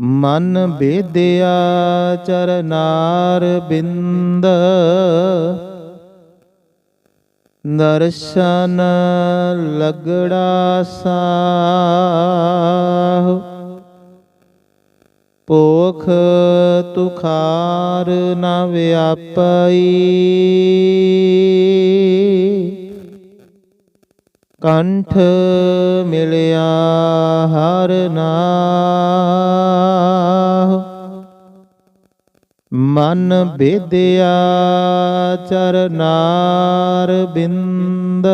ਮਨ ਬੇਦਿਆ ਚਰਨਾਰ ਬਿੰਦ। ਦਰਸ਼ਨ ਲਗੜਾ ਸਾਹ। ਪੋਖ ਤੁਖਾਰ ਨਾ ਵਿਆਪਈ। ਕੰਠ ਮਿਲਿਆ ਹਰ ਨਾਮ ਮਨ ਬੇਦਿਆ ਚਰਨਾਰ ਬਿੰਦ।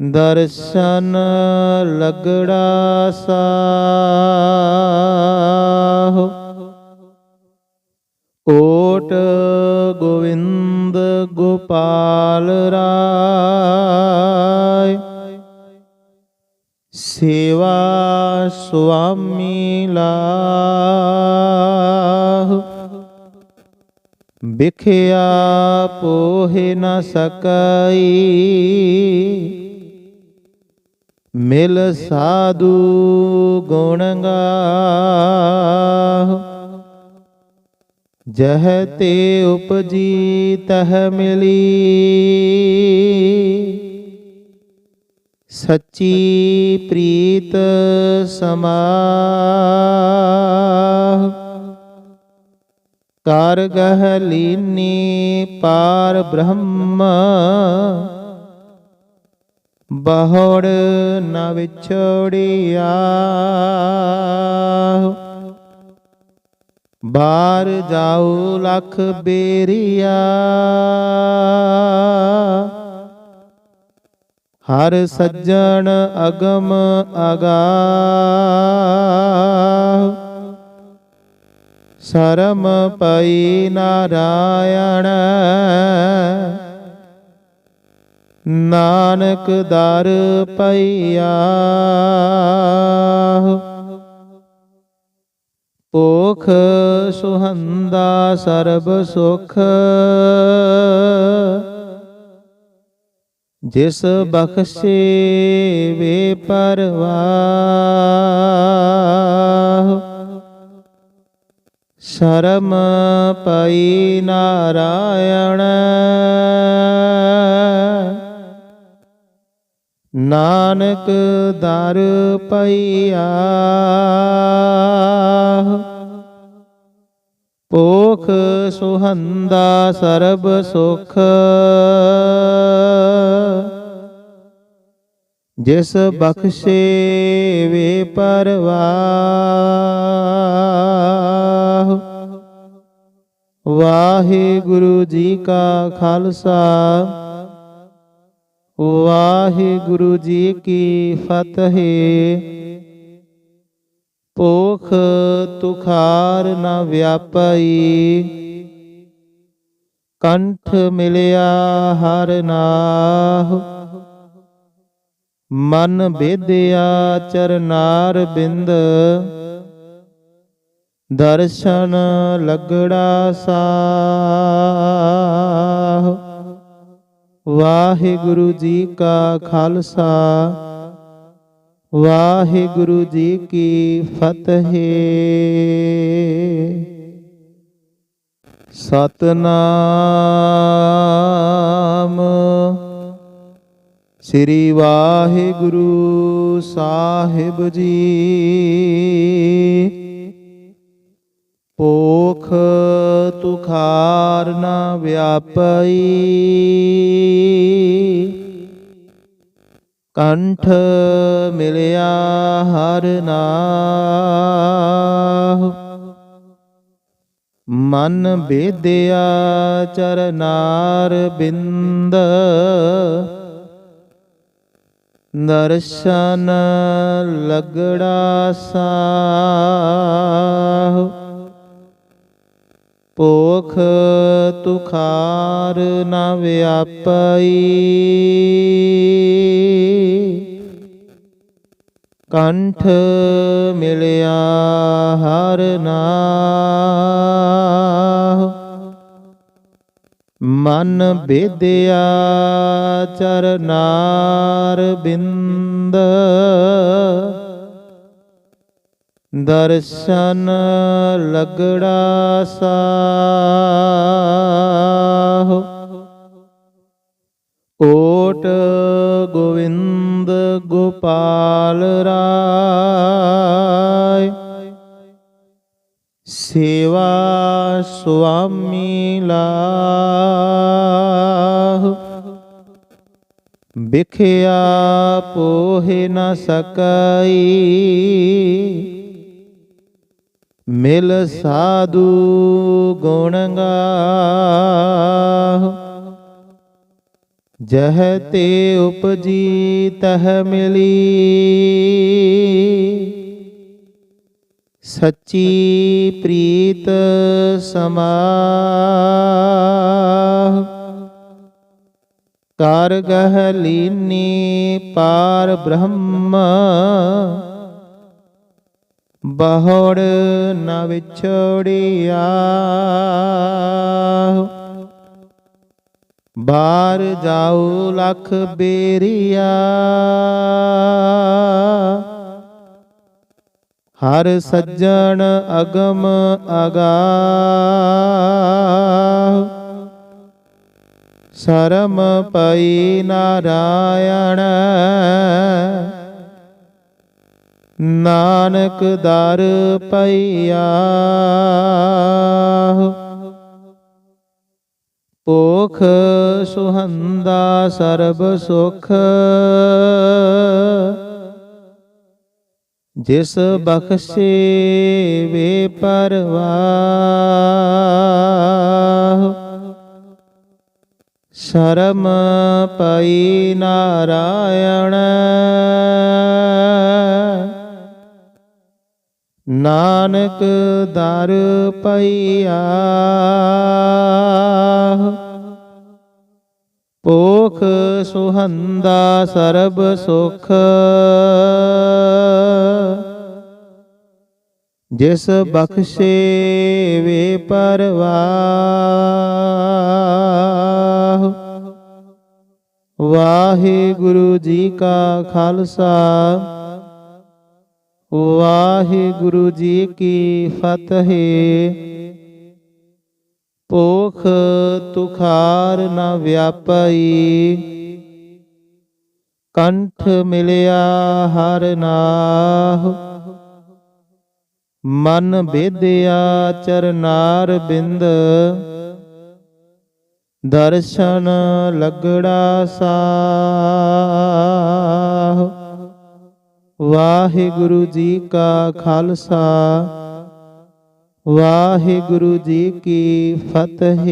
ਦਰਸ਼ਨ ਲਗੜਾ ਸਾਹ। ਓਟ ਗੋਵਿੰਦ ਗੋਪਾਲ ਸੁਆਮੀ ਲਾਹ। ਬਿਖਿਆ ਪੋਹਿ ਨ ਸਕਈ। ਮਿਲ ਸਾਧੂ ਗੁਣ ਗਾਹ। ਜਹ ਤੇ ਉਪਜੀ ਤਹ ਮਿਲੀ। ਸੱਚੀ ਪ੍ਰੀਤ ਸਮਾਹ। ਕਰ ਗਹ ਲੀਨੀ ਪਾਰ ਬ੍ਰਹਮ। ਬਹੁੜ ਨ ਵਿਛੋੜਿਆ। ਬਾਹਰ ਜਾਉ ਲਖ ਬੇਰੀਆ। ਹਰ ਸੱਜਣ ਅਗਮ ਅਗਾਹ। ਸਰਮ ਪਈ ਨਾਰਾਇਣ। ਨਾਨਕ ਦਰ ਪਈਆ। ਪੋਖ ਸੁਹੰਦਾ ਸਰਬ ਸੁਖ। ਜਿਸ ਬਖਸ਼ੇ ਵੇ ਪਰਵਾਹ ਸ਼ਰਮ ਪਈ ਨਾਰਾਇਣ। ਨਾਨਕ ਦਰ ਪਈਆ ਪੋਖ ਸੁਹੰਦਾ ਸਰਬ ਸੁਖ। ਜਿਸ ਬਖਸ਼ੇ ਵੇ ਪਰਵਾਹ। ਵਾਹਿਗੁਰੂ ਜੀ ਕਾ ਖਾਲਸਾ। ਵਾਹਿਗੁਰੂ ਜੀ ਕੀ ਫਤਿਹ। ਪੋਖ ਤੁਖਾਰ ਨਾ ਵਿਆਪਈ। ਕੰਠ ਮਿਲਿਆ ਹਰ ਨਾਹ। ਮਨ ਬੇਦਿਆ ਚਰਨਾਰ ਬਿੰਦ। ਦਰਸ਼ਨ ਲਗੜਾ ਸਾਹ। ਵਾਹਿਗੁਰੂ ਜੀ ਕਾ ਖਾਲਸਾ। ਵਾਹਿਗੁਰੂ ਜੀ ਕੀ ਫਤਿਹ। ਸਤਨਾਮ। ਸ੍ਰੀ ਵਾਹਿਗੁਰੂ ਸਾਹਿਬ ਜੀ। ਪੋਖ ਤੁਖਾਰ ਨ ਵਿਆਪਈ। ਕੰਠ ਮਿਲਿਆ ਹਰ ਨਾਮ ਮਨ ਬੇਦਿਆ ਚਰਨਾਰ ਬਿੰਦ। ਦਰਸ਼ਨ ਲਗੜਾ ਸਾਹ। ਪੋਖ ਤੁਖਾਰ ਨਾ ਵਿਆਪਈ। ਕੰਠ ਮਿਲਿਆ ਹਰ ਨਾਮ ਮਨ ਬੇਦਿਆ ਚਰਨਾਰ ਬਿੰਦ। ਦਰਸ਼ਨ ਲਗੜਾ ਸਾਹ। ਓਟ ਗੋਵਿੰਦ ਗੋਪਾਲ ਰਾਏ। ਸੇਵਾ ਸੁਆਮੀ ਲਾਹ ਵਿਖਿਆ ਪੋਹਿ ਨ ਸਕਈ। ਮਿਲ ਸਾਧੂ ਗੁਣ ਗਾਹ। ਜਹ ਤੇ ਉਪਜੀ ਤਹ ਮਿਲੀ। ਸੱਚੀ ਪ੍ਰੀਤ ਸਮਾਹ। ਕਰ ਗਹ ਲੀਨੀ ਪਾਰ ਬ੍ਰਹਮ। ਬਹੁੜ ਨ ਵਿਛੜਿਆ। ਬਾਰ ਜਾਉ ਲਖ ਬੇਰੀਆ। ਹਰ ਸੱਜਣ ਅਗਮ ਅਗਾਹ ਸਰਮ ਪਈ ਨਾਰਾਇਣ। ਨਾਨਕ ਦਰ ਪਈਆ। ਭੋਖ ਸੁਹੰਦਾ ਸਰਬ ਸੁਖ। ਜਿਸ ਬਖਸ਼ੇ ਵੇ ਪਰਵਾ ਸ਼ਰਮ ਪਈ ਨਾਰਾਇਣ। ਨਾਨਕ ਦਰ ਪਈਆ। ਪੋਖ ਸੁਹੰਦਾ ਸਰਬ ਸੁਖ। ਜਿਸ ਬਖਸ਼ੇ ਵੇ ਪਰਵਾ ਵਾਹਿਗੁਰੂ ਜੀ ਕਾ ਖਾਲਸਾ। ਵਾਹਿਗੁਰੂ ਜੀ ਕੀ ਫਤਿਹ। ਭੋਖ ਤੁਖਾਰ ਨਾ ਵਿਆਪਈ। ਕੰਠ ਮਿਲਿਆ ਹਰ ਨਾਹ। ਮਨ ਬੇਦਿਆ ਚਰਨਾਰ ਬਿੰਦ। ਦਰਸ਼ਨ ਲਗੜਾ ਸਾਹ। ਵਾਹਿਗੁਰੂ ਜੀ ਕਾ ਖਾਲਸਾ ਵਾਹਿਗੁਰੂ ਜੀ ਕੀ ਫਤਿਹ।